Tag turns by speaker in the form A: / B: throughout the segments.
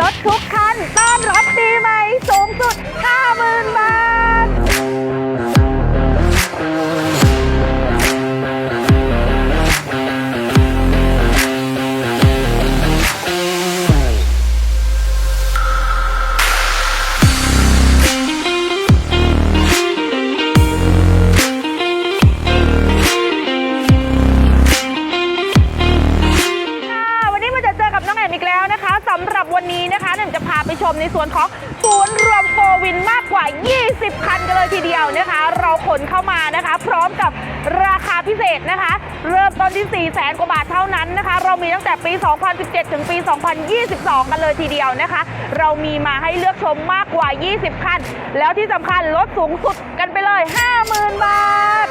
A: รถทุกคันต้อนรับปีใหม่สูงสุด 50,000 บาท นมอีกแล้วนะคะสำหรับวันนี้นะคะหนึ่งจะพาไปชมในส่วนของศูนย์รวมโฟวินมากกว่า 20 คันกันเลยทีเดียวนะคะ เราขนเข้ามานะคะ พร้อมกับราคาพิเศษนะคะ เริ่มต้นที่ 4 0 0แสนกว่าบาทเท่านั้นนะคะ เรามีตั้งแต่ปี 2017 ถึงปี 2022 กันเลยทีเดียวนะคะ เรามีมาให้เลือกชมมากกว่า 20 คัน แล้วที่สำคัญลดสูงสุดกันไปเลย 50,000 บาท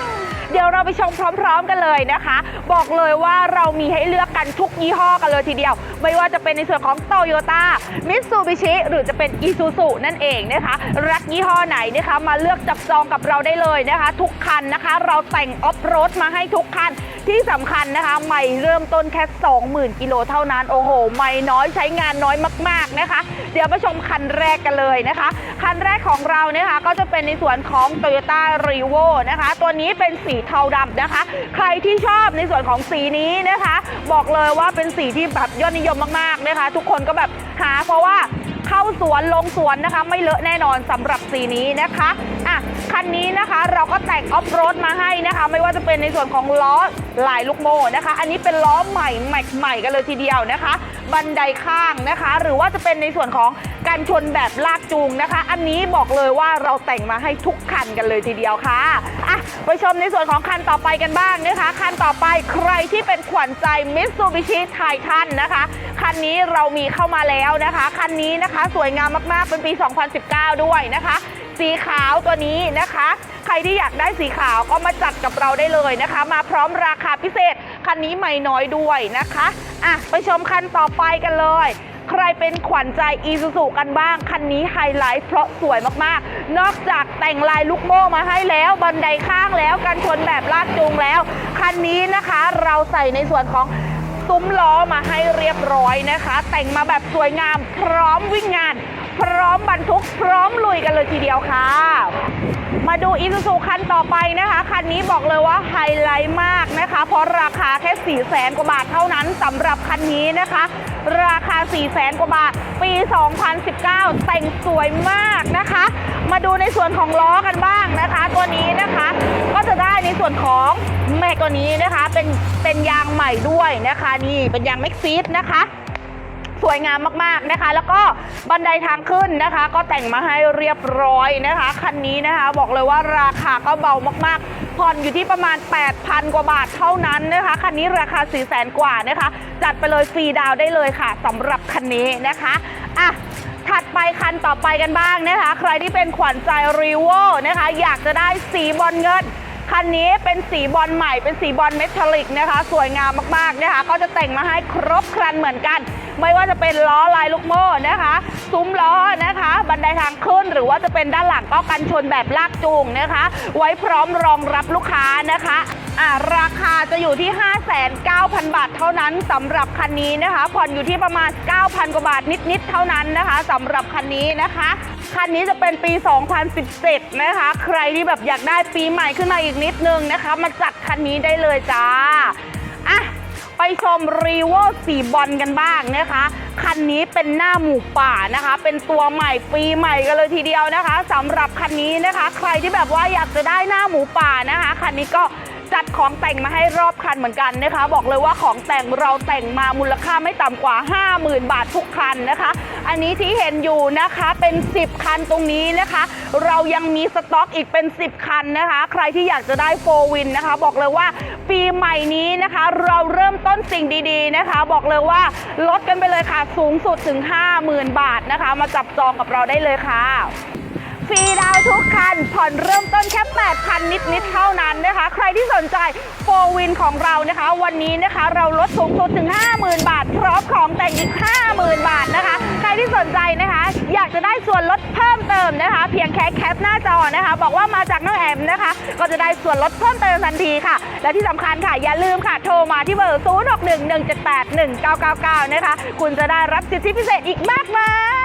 A: เดี๋ยวเราไปชมพร้อม ๆ กันเลยนะคะ บอกเลยว่าเรามีให้เลือกกันทุกยี่ห้อกันเลยทีเดียว ไม่ว่าจะเป็นในส่วนของโตโยต้ามิตซูบิชิหรือจะเป็นอีซูซุนั่นเองนะคะ รักยี่ห้อไหนนะคะ มาเลือกจับจองกับเราได้เลยนะคะ ทุกคันนะคะ เราแต่งออฟโรดมาให้ทุกคัน ที่สำคัญนะคะใหม่เริ่มต้นแค่ 20,000 กิโลเท่านั้น โอ้โหใหม่น้อยใช้งานน้อยมาก ๆนะคะ เดี๋ยวไปชมคันแรกกันเลยนะคะ คันแรกของเรานะคะก็จะเป็นในส่วนของ Toyota r e v o นะคะ ตัวนี้เป็นสีเทาดำนะคะ ใครที่ชอบในส่วนของสีนี้นะคะ บอกเลยว่าเป็นสีที่แบบยอดนิยมมากๆนะคะ ทุกคนก็แบบหาเพราะว่า เข้าสวนลงสวนนะคะไม่เลอะแน่นอนสำหรับสีนี้นะคะอะคันนี้นะคะเราก็แต่งออฟโรดมาให้นะคะ ไม่ว่าจะเป็นในส่วนของล้อลายลูกโม่นะคะ อันนี้เป็นล้อใหม่ใหม่ใหม่กันเลยทีเดียวนะคะ บันไดข้างนะคะ หรือว่าจะเป็นในส่วนของการชนแบบลากจูงนะคะ อันนี้บอกเลยว่าเราแต่งมาให้ทุกคันกันเลยทีเดียวค่ะ ไปชมในส่วนของคันต่อไปกันบ้างนะคะ คันต่อไปใครที่เป็นขวัญใจ Mitsubishi Titan นะคะ คันนี้เรามีเข้ามาแล้วนะคะ คันนี้นะคะสวยงามมากๆ เป็นปี 2019 ด้วยนะคะ สีขาวตัวนี้นะคะ ใครที่อยากได้สีขาวก็มาจัดกับเราได้เลยนะคะ มาพร้อมราคาพิเศษ คันนี้ไม่น้อยด้วยนะคะอะไปชมคันต่อไปกันเลย ใครเป็นขวัญใจอีซูซูกันบ้าง คันนี้ไฮไลท์เพราะสวยมากๆ นอกจากแต่งลายลูกโม่มาให้แล้ว บันไดข้างแล้วกันชนแบบลากจูงแล้ว คันนี้นะคะเราใส่ในส่วนของซุ้มล้อมาให้เรียบร้อยนะคะ แต่งมาแบบสวยงามพร้อมวิ่งงาน พร้อมบรรทุกพร้อมลุยกันเลยทีเดียวค่ะ มาดูอีซูซูคันต่อไปนะคะ คันนี้บอกเลยว่าไฮไลท์มากนะคะ เพราะราคาแค่4 0 0แสนกว่าบาทเท่านั้นสำหรับคันนี้นะคะ ราคา 4 0 0แสนกว่าบาท ปี 2019 แต่งสวยมากนะคะ มาดูในส่วนของล้อกันบ้างนะคะ ตัวนี้นะคะก็จะได้ในส่วนของแม็กตัวนี้นะคะ เป็นเป็นยางใหม่ด้วยนะคะ นี่เป็นยางแม็กซีดนะคะ สวยงามมากๆนะคะ แล้วก็บันไดทางขึ้นนะคะ ก็แต่งมาให้เรียบร้อยนะคะคันนี้นะคะ บอกเลยว่าราคาก็เบามากๆ ผ่อนอยู่ที่ประมาณ 8,000 กว่าบาทเท่านั้นนะคะคันนี้ราคา 4 0 0แสนกว่านะคะ จัดไปเลยฟรีดาวได้เลยค่ะสำหรับคันนี้นะคะอะถัดไปคันต่อไปกันบ้างนะคะ ใครที่เป็นขวัญใจรีโวนะคะ อยากจะได้สีบอลเงินคันนี้เป็นสีบอลใหม่เป็นสีบอลเมทัลลิกนะคะ สวยงามมากๆนะคะ ก็จะแต่งมาให้ครบครันเหมือนกัน ไม่ว่าจะเป็นล้อลายลูกโม่นะคะ ซุ้มล้อนะคะ บันไดทางขึ้นหรือว่าจะเป็นด้านหลังก็กันชนแบบลากจูงนะคะ ไว้พร้อมรองรับลูกค้านะคะราคาจะอยู่ที่ 59,000 บาทเท่านั้นสำหรับคันนี้นะคะ ผ่อนอยู่ที่ประมาณ 9,000 กว่าบาทนิด ๆ เท่านั้นนะคะสำหรับคันนี้นะคะ คันนี้จะเป็นปี 2017 นะคะ ใครที่แบบอยากได้ปีใหม่ขึ้นมาอีกนิดนึงนะคะ มาจัดคันนี้ได้เลยจ้า อะ ชมรีโวสีบอลกันบ้างนะคะ คันนี้เป็นหน้าหมูป่านะคะ เป็นตัวใหม่ปีใหม่กันเลยทีเดียวนะคะสำหรับคันนี้นะคะ ใครที่แบบว่าอยากจะได้หน้าหมูป่านะคะ คันนี้ก็จัดของแต่งมาให้รอบคันเหมือนกันนะคะ บอกเลยว่าของแต่งเราแต่งมามูลค่าไม่ต่ำกว่า 50,000 บาททุกคันนะคะ อันนี้ที่เห็นอยู่นะคะเป็น 10 คันตรงนี้นะคะ เรายังมีสต็อกอีกเป็น 10 คันนะคะ ใครที่อยากจะได้โฟวินนะคะ บอกเลยว่า ปีใหม่นี้นะคะ เราเริ่มต้นสิ่งดีๆนะคะ บอกเลยว่าลดกันไปเลยค่ะ สูงสุดถึง 50,000 บาทนะคะ มาจับจองกับเราได้เลยค่ะฟรีดาวทุกคัน ผ่อนเริ่มต้นแค่ 8,000 นิด ๆ เท่านั้นนะคะ ใครที่สนใจโฟวินของเรานะคะ วันนี้นะคะเราลดสูงสุดถึง 50,000 บาท พร้อมของแต่งอีก 50,000 บาทนะคะ ที่สนใจนะคะ อยากจะได้ส่วนลดเพิ่มเติมนะคะ เพียงแค่แคปหน้าจอนะคะ บอกว่ามาจากน้องแอมนะคะ ก็จะได้ส่วนลดเพิ่มเติมทันทีค่ะ และที่สำคัญค่ะ อย่าลืมค่ะโทรมาที่เบอร์ 0611781999 นะคะ คุณจะได้รับสิทธิพิเศษอีกมากมาย